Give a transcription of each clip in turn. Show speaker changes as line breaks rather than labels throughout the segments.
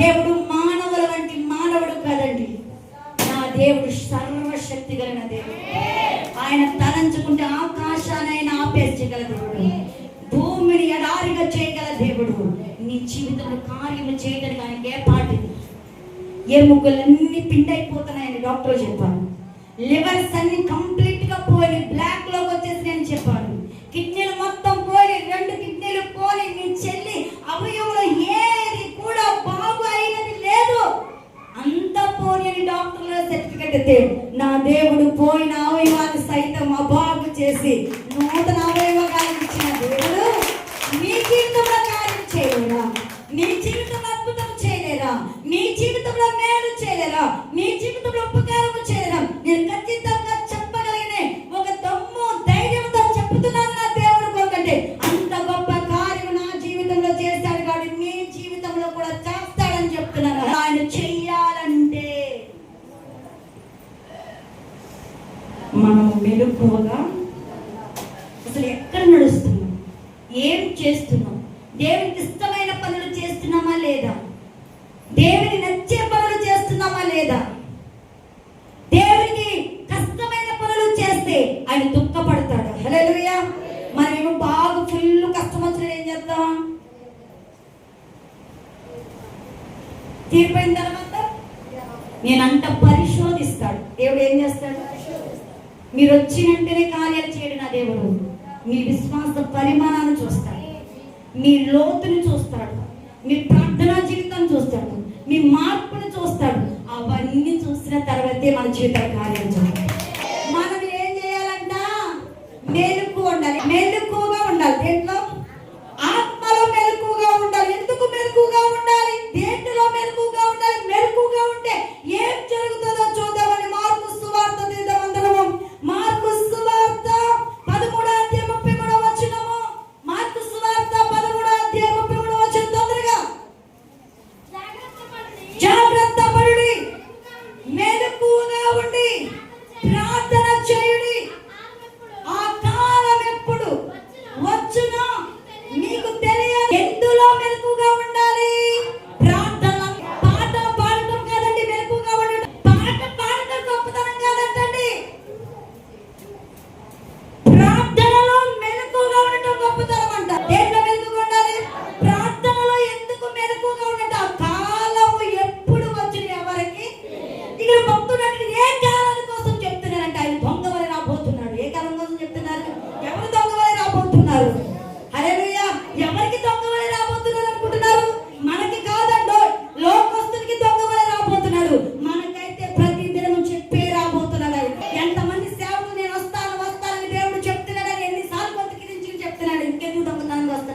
దేవుడు మానవుల వంటి మానవుడు కాదండి. నా దేవుడు సర్వశక్తి కలిగిన దేవుడు. ఆయన తలంచుకుంటే ఆకాశాన్ని ఆపేర్చగలదు ఆపేర్చగల భూమిని ఎడారిగా చేయగల దేవుడు. నీ జీవితంలో కార్యము చేయడానికి ఆయనకి ఏ పాటిది ఎముకలన్నీ పిండైపోతున్నాయని డాక్టర్ చెప్పారు. లివర్స్ అన్ని కంప్లీట్గా పోయి బ్లాక్లోకి వచ్చే చేసి ఆయన దుఃఖపడతాడు. హలో మనమేమో బాగా ఫుల్ కష్టం వచ్చిన ఏం చేద్దాం? తీరిపోయిన తర్వాత నేనంట పరిశోధిస్తాడు. దేవుడు ఏం చేస్తాడు? మీరు వచ్చినంటేనే కార్యాలు చేయడు నా దేవుడు. మీ విశ్వాస పరిమాణాన్ని చూస్తాడు. మీ లోతుని చూస్తాడు. మీ ప్రార్థనా జీవితం చూస్తాడు. మీ మార్పును చూస్తాడు. అవన్నీ చూసిన తర్వాతే మన జీవితాలు కార్యాలు చేస్తాడు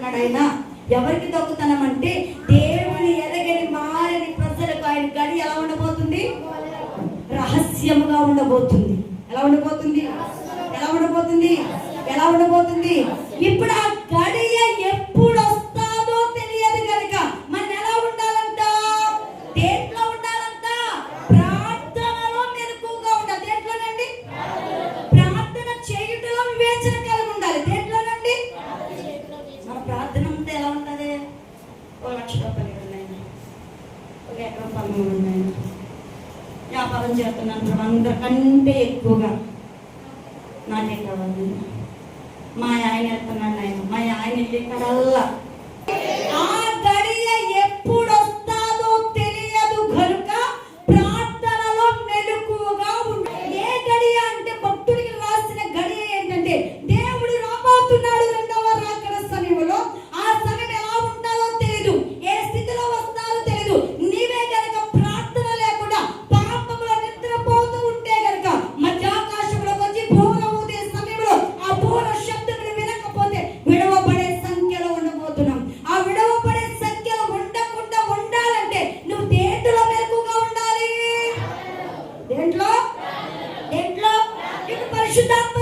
ఉన్నాడు ఆయన ఎవరికి తగ్గుతనం అంటే దేవుని ఎదగని మారని ప్రజలకు ఆయన గడి ఎలా ఉండబోతుంది? రహస్యముగా ఉండబోతుంది. ఎలా ఉండబోతుంది? ఎలా ఉండబోతుంది? ఎలా ఉండబోతుంది? జ్ఞాపకం ఉన్నాయి వ్యాపారం చేస్తున్నాను అందరికంటే ఎక్కువగా నాకే కావాలి మా ఆయన వెళ్తున్నాను ఆయన మా ఆయన వెళ్ళి కడల్లా దేంట్లో? దేంట్లో? నీకు పరిశుద్ధాత్మ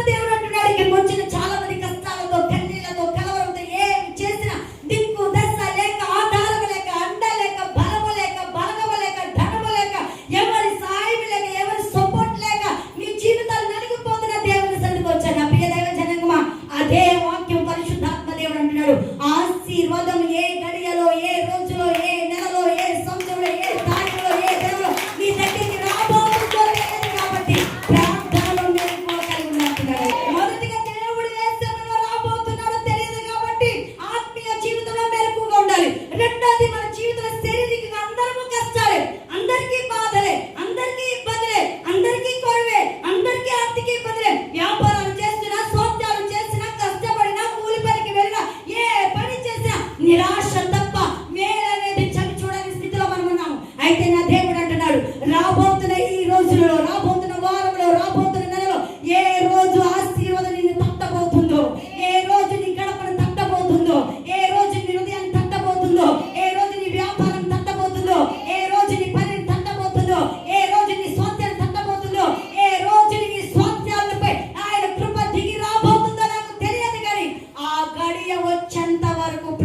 빠르고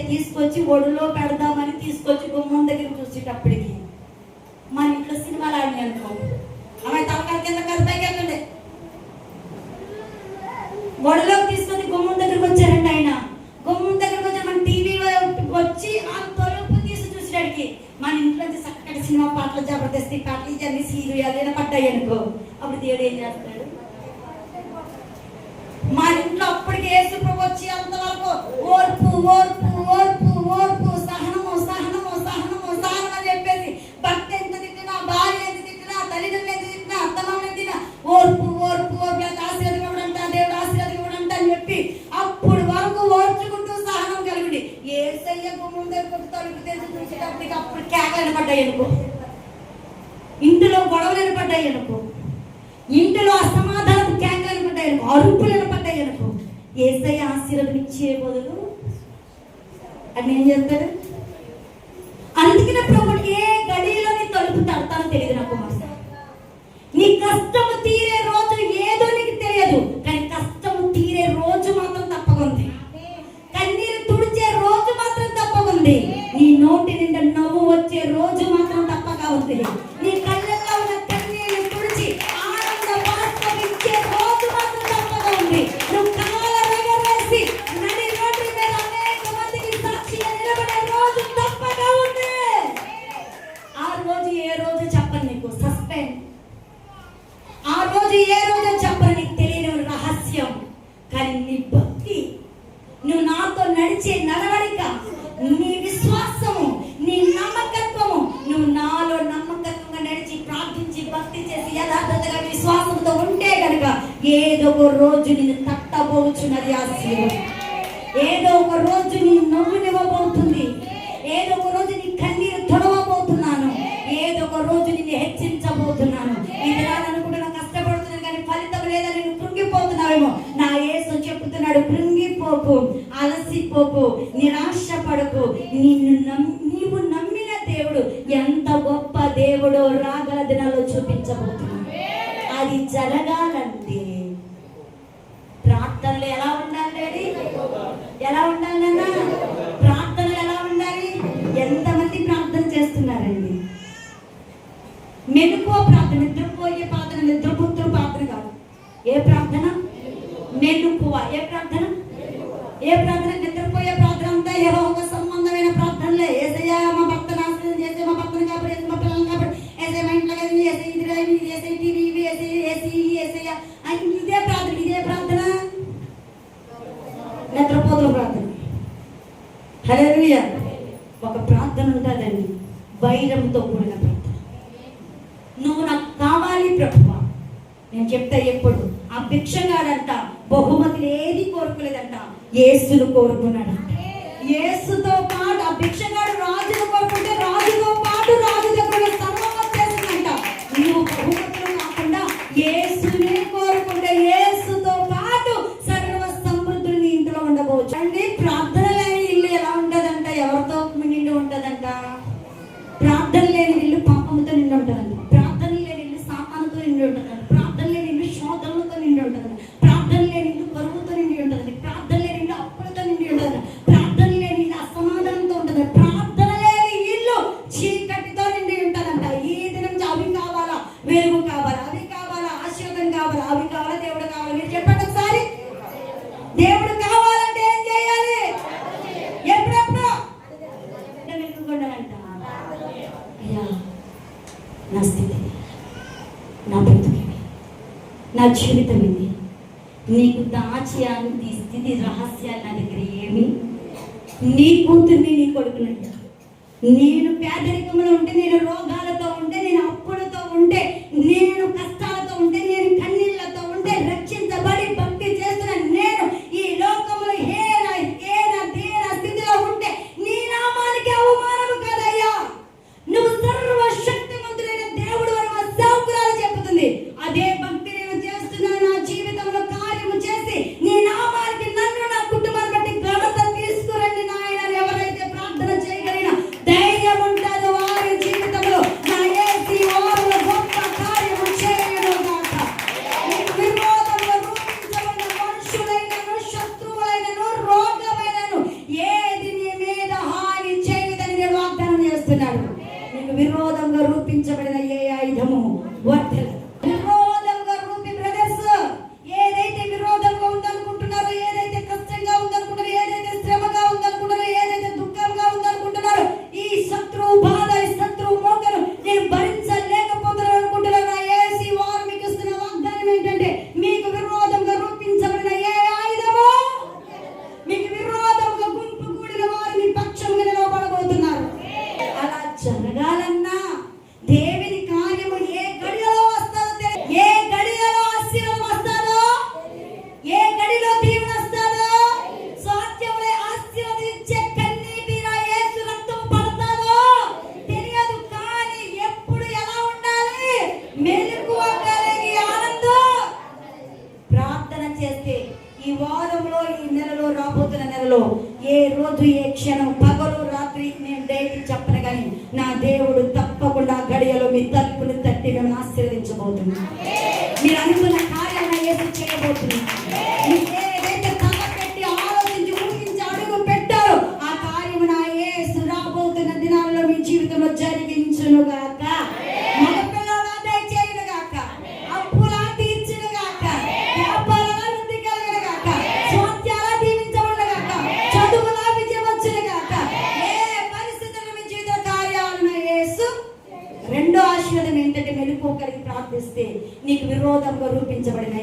తీసుకొచ్చి ఒడిలో పెడదామని తీసుకొచ్చి గుమ్మం దగ్గర చూసేటప్పటికి మన ఇంట్లో సినిమాలు ఆడి అనుకో. ఆమె తలకాల కింద కాదు పైకి వెళ్ళండి. ఒడిలోకి తీసుకొని గుమ్మం దగ్గరకు వచ్చారండి ఆయన. గుమ్మం దగ్గరకు వచ్చి మన టీవీలో వచ్చి ఆ తొలుపు తీసి చూసేటానికి మన ఇంట్లో చక్కటి సినిమా పాటలు జబర్దస్తి పాటలు ఇవన్నీ సీరియల్ ఏదైనా పడ్డాయి అనుకో. అప్పుడు దేవుడు ఏం చేస్తాడు? మా ఇంట్లో అప్పటికే యేసు పడ్డాయి అనుకో పడ్డాయి అనుకో ఏసై ఆశీర్వాదం ఇచ్చే బదులు అని ఏం చేస్తాడు అందుకనే ప్రభు ఏ గడిలో నీ తలుపు తడతానో తెలియదు నాకు నీ కష్టము తీరే రోజు ఏదో నీకు తెలియదు కానీ కష్టము తీరే రోజు మాత్రం తప్పకుంది. కన్నీరు తుడిచే రోజు మాత్రం తప్పకుంది. నీ నోటి నిండా నవ్వు వచ్చే రోజు మాత్రం తప్పగా ఉంది ఏదో ఒక రోజు నేను తట్టబోచున్నది ఆ శిలువ. ఏదో ఒక రోజు నీ నవ్వునివ్వబోతుంది. ఏదో ఒక రోజు నీ కన్నీరు తొడవబోతున్నాను. ఏదో ఒక రోజు నిన్ను హెచ్చరించబోతున్నాను ఇది కష్టపడుతున్నాను కానీ ఫలితం లేదని నేను కృంగిపోతున్నావేమో. నా యేసు చెప్తున్నాడు కృంగిపోకు అలసిపోకు నిరాశపడకు. నిన్ను నమ్ నీవు నమ్మిన దేవుడు ఎంత గొప్ప దేవుడో రాగల దినాల్లో చూపించబోతున్నాడు. అది జరగాలంటే ఏ ప్రార్థన? ఏ ప్రార్థన? నిద్రపోయే ప్రార్థన అంతా ఏదో ఒక సంబంధమైన ప్రార్థనలే. ఏసయ్యా మా భక్త నాశనం చేసే మా భక్తులు కాబట్టి మా పిల్లలు కాబట్టి ఏసై మా ఇంట్లో కదా ఏసై ఇది రా, ఇది టీవీ ఇవి ఏసై ఏసీ ఏసయ్య. ఇదే ప్రార్థన ఇదే ప్రార్థన. నిద్రపోతున్న ప్రార్థన. హరే ఒక ప్రార్థన ఉంటుందండి. వైరంతో కూడిన ప్రార్థన నువ్వు నాకు కావాలి ప్రభువా నేను చెప్తా ఎప్పుడు ఆ భిక్షగాడంట బహుమతులు ఏది ఏసును యేసును ఏసుతో యేసుతో పాటు ఆ భిక్షగాడు రాజును కోరుకుంటే రాజుతో పాటు రాజు దగ్గర సర్వం వచ్చేసిందంట నువ్వు బహుమతులు కాకుండా యేసునే కోరుకుంటే యేసుతో పాటు సర్వ సమృద్ధులు నీ ఇంట్లో ఉండవచ్చు అండి ప్రార్థన లేని ఇల్లు ఎలా ఉంటుందంట? ఎవరితో నిండి ఉంటుందంట? ప్రార్థన లేని ఇల్లు పాపముతో నిండి ఉంటుందండి ప్రార్థన లేని ఇల్లు సాతానుతో నిండి ఉంటుందండి ప్రార్థన లేని ఇల్లు శోధనలతో నిండి ఉంటుందండి నా బ్రతుకు. నా జీవితం ఇది. నీకు దాచి అంది స్థితి రహస్యాలు నా దగ్గర ఏమి? నీ కూతుర్ని నీ కొడుకునంట నేను పేదరికంలో ఉంటే నేను రోగాలతో ఉంటే నేను అప్పులతో ఉంటే నేను కష్ట చెప్తున్నాడు నీకు విరోధంగా రూపించబడిన ఏ ఆయుధము? వర్తలేదు వారంలో ఈ నెలలో రాబోతున్న నెలలో ఏ రోజు ఏ క్షణం పగలు రాత్రి నేను డేట్ చెప్పను కానీ నా దేవుడు తప్పకుండా గడియలో మీ తలుపుని తట్టి మేము ఆశీర్వదించబోతున్నాం మీరు అనుకున్న కార్యాలయం ఏదో ప్రార్థిస్తే నీకు విరోధంగా రూపించబడిన